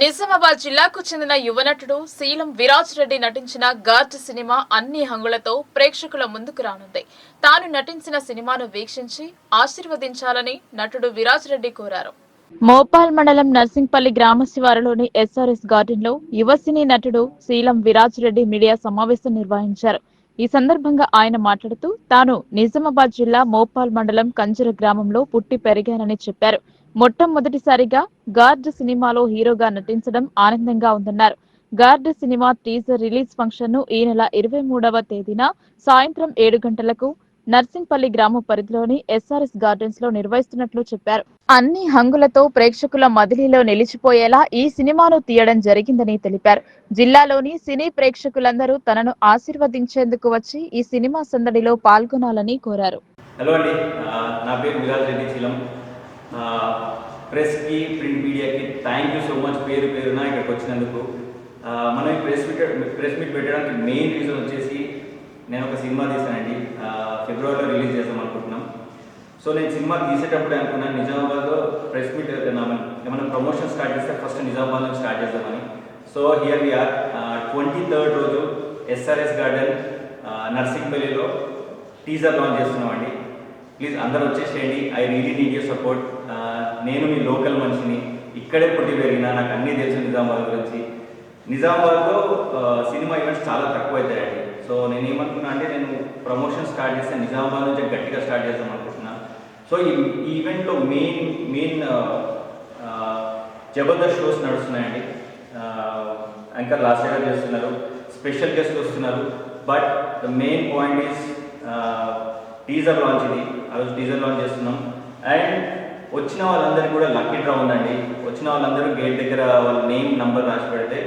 నిజామాబాద్ జిల్లాకు చెందిన యువనటుడు శీలం విరాజ్ రెడ్డి నటించిన గార్డ్ సినిమా అన్ని హంగులతో ప్రేక్షకుల ముందుకు రానుంది. తాను నటించిన సినిమాను వీక్షించి ఆశీర్వదించాలని నటుడు విరాజ్ రెడ్డి కోరారు. మోపాల్ మండలం నర్సింగ్పల్లి గ్రామ శివారులోని ఎస్ఆర్ఎస్ గార్డెన్లో యువ సినీ నటుడు శీలం విరాజ్ రెడ్డి మీడియా సమావేశం నిర్వహించారు. ఈ సందర్భంగా ఆయన మాట్లాడుతూ తాను నిజామాబాద్ జిల్లా మోపాల్ మండలం కంజర గ్రామంలో పుట్టి పెరిగానని చెప్పారు. మొట్టమొదటిసారిగా గార్డ్ సినిమాలో హీరోగా నటించడం ఆనందంగా ఉందన్నారు. గార్డ్ సినిమా టీజర్ రిలీజ్ ఫంక్షన్ను ఈ నెల ఇరవై మూడవ తేదీన సాయంత్రం ఏడు గంటలకు నర్సింగ్పల్లి గ్రామ పరిధిలోని ఎస్ఆర్ఎస్ గార్డెన్స్లో నిర్వహిస్తున్నట్లు చెప్పారు. అన్ని హంగులతో ప్రేక్షకుల మదిలిలో నిలిచిపోయేలా ఈ సినిమాను తీయడం జరిగిందని తెలిపారు. జిల్లాలోని సినీ ప్రేక్షకులందరూ తనను ఆశీర్వదించేందుకు వచ్చి ఈ సినిమా సందడిలో పాల్గొనాలని కోరారు. హలో అండి. నా పేరు ప్రెస్కి ప్రింట్ మీడియాకి థ్యాంక్ యూ సో మచ్ పేరు పేరున ఇక్కడికి వచ్చినందుకు. మనం ఈ ప్రెస్ మీట్ ప్రెస్ మీట్ పెట్టడానికి మెయిన్ రీజన్ వచ్చేసి నేను ఒక సినిమా తీసానండి ఫిబ్రవరిలో రిలీజ్ చేద్దాం అనుకుంటున్నాం. సో నేను సినిమా తీసేటప్పుడు అనుకున్నాను నిజామాబాద్లో ప్రెస్ మీట్ ఏమైనా ప్రమోషన్ స్టార్ట్ చేస్తే ఫస్ట్ నిజామాబాద్ నుంచి స్టార్ట్ చేద్దామని. So here we are twenty third రోజు ఎస్ఆర్ఎస్ గార్డెన్ నర్సింగ్పల్లిలో టీజర్ లాంచ్ చేస్తున్నామండి. ప్లీజ్ అందరూ వచ్చేసేయండి. I really need your support. నేను మీ లోకల్ మనిషిని. ఇక్కడే పుట్టి పెరిగిన నాకు అన్నీ తెలుసు నిజామాబాద్ గురించి. నిజామాబాద్లో సినిమా ఈవెంట్స్ చాలా తక్కువ అవుతాయండి సో నేను ఏమనుకున్నా అంటే నేను ప్రమోషన్ స్టార్ట్ చేస్తే నిజామాబాద్ నుంచి గట్టిగా స్టార్ట్ చేద్దాం అనుకుంటున్నా. సో ఈ ఈ ఈవెంట్లో మెయిన్ మెయిన్ జబర్దస్త్ షోస్ నడుస్తున్నాయండి. యాంకర్ లాస్ట్ ఇయర్ చేస్తున్నారు. స్పెషల్ గెస్ట్ వస్తున్నారు. But the main point is teaser launch ఇది. ఆ రోజు టీజర్ లాంచ్ చేస్తున్నాం. అండ్ వచ్చిన వాళ్ళందరికీ కూడా లక్కీ డ్రా ఉందండి. వచ్చిన వాళ్ళందరూ గేట్ దగ్గర వాళ్ళ నేమ్ నంబర్ రాసి పెడితే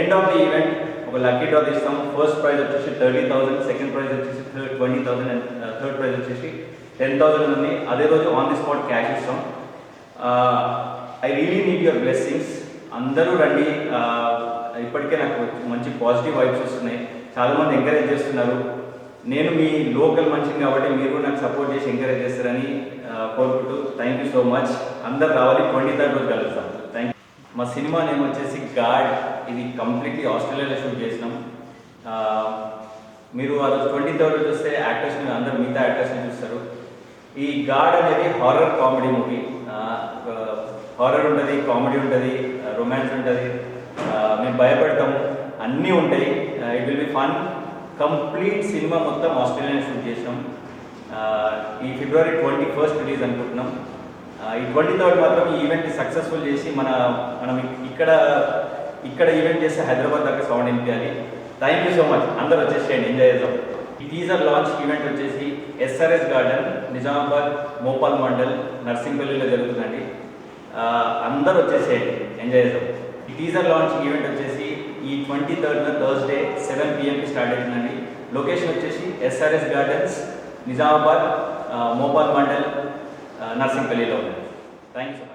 ఎండ్ ఆఫ్ ది ఈవెంట్ ఒక లక్కీ డ్రా తీస్తాం. ఫస్ట్ ప్రైజ్ వచ్చేసి థర్టీ థౌసండ్ సెకండ్ ప్రైజ్ వచ్చేసి twenty thousand and third prize వచ్చేసి టెన్ థౌసండ్ ఉంది. అదే రోజు ఆన్ ది స్పాట్ క్యాష్ ఇస్తాం. I really need your blessings అందరూ రండి. ఇప్పటికే నాకు మంచి పాజిటివ్ వైబ్స్ వస్తున్నాయి. చాలామంది ఎంకరేజ్ చేస్తున్నారు. నేను మీ లోకల్ మనిషిని కాబట్టి మీరు కూడా నాకు సపోర్ట్ చేసి ఎంకరేజ్ చేస్తారని కోరుకుంటూ థ్యాంక్ యూ సో మచ్ అందరు రావాలి ట్వంటీ థర్డ్ రోజు కలుస్తాం థ్యాంక్ మా సినిమా నేమ్ వచ్చేసి గాడ్. ఇది కంప్లీట్లీ ఆస్ట్రేలియాలో షూట్ చేసినాం. మీరు ఆ రోజు ట్వంటీ థర్డ్ రోజు వస్తే యాక్టర్స్ని అందరు మిగతా యాక్టర్స్ని చూస్తారు. ఈ గాడ్ అనేది హారర్ కామెడీ మూవీ హారర్ ఉంటుంది కామెడీ ఉంటుంది రొమాన్స్ ఉంటుంది. మేము భయపడతాము. అన్నీ ఉంటాయి. It will be fun complete cinema మొత్తం ఆస్ట్రేలియా షూట్ చేసాం ఈ ఫిబ్రవరి ట్వంటీ ఫస్ట్ రిలీజ్ అనుకుంటున్నాం. ఈ ట్వంటీ థర్డ్ మాత్రం ఈ ఈవెంట్ సక్సెస్ఫుల్ చేసి మన మనం ఇక్కడ ఇక్కడ ఈవెంట్ చేస్తే హైదరాబాద్ దాకా సౌండ్ వినిపించాలి థ్యాంక్ యూ సో మచ్ అందరూ వచ్చేసేయండి. ఎంజాయ్ చేద్దాం. ఈ టీజర్ లాంచ్ ఈవెంట్ వచ్చేసి ఎస్ఆర్ఎస్ గార్డెన్ నిజామాబాద్ మోపాల్ మండల్ నర్సింగ్పల్లిలో జరుగుతుందండి. అందరూ వచ్చేసేయండి. ఎంజాయ్ చేద్దాం. ఈ టీజర్ లాంచ్ ఈవెంట్ వచ్చేసి ఈ ట్వంటీ థర్డ్న థర్స్డే సెవెన్ పిఎంకి స్టార్ట్ అవుతుందండి. లొకేషన్ వచ్చేసి ఎస్ఆర్ఎస్ గార్డెన్స్ నిజామాబాద్ మోపాల్ మండల్ నర్సింగ్పల్లిలో ఉంది. Thank you so much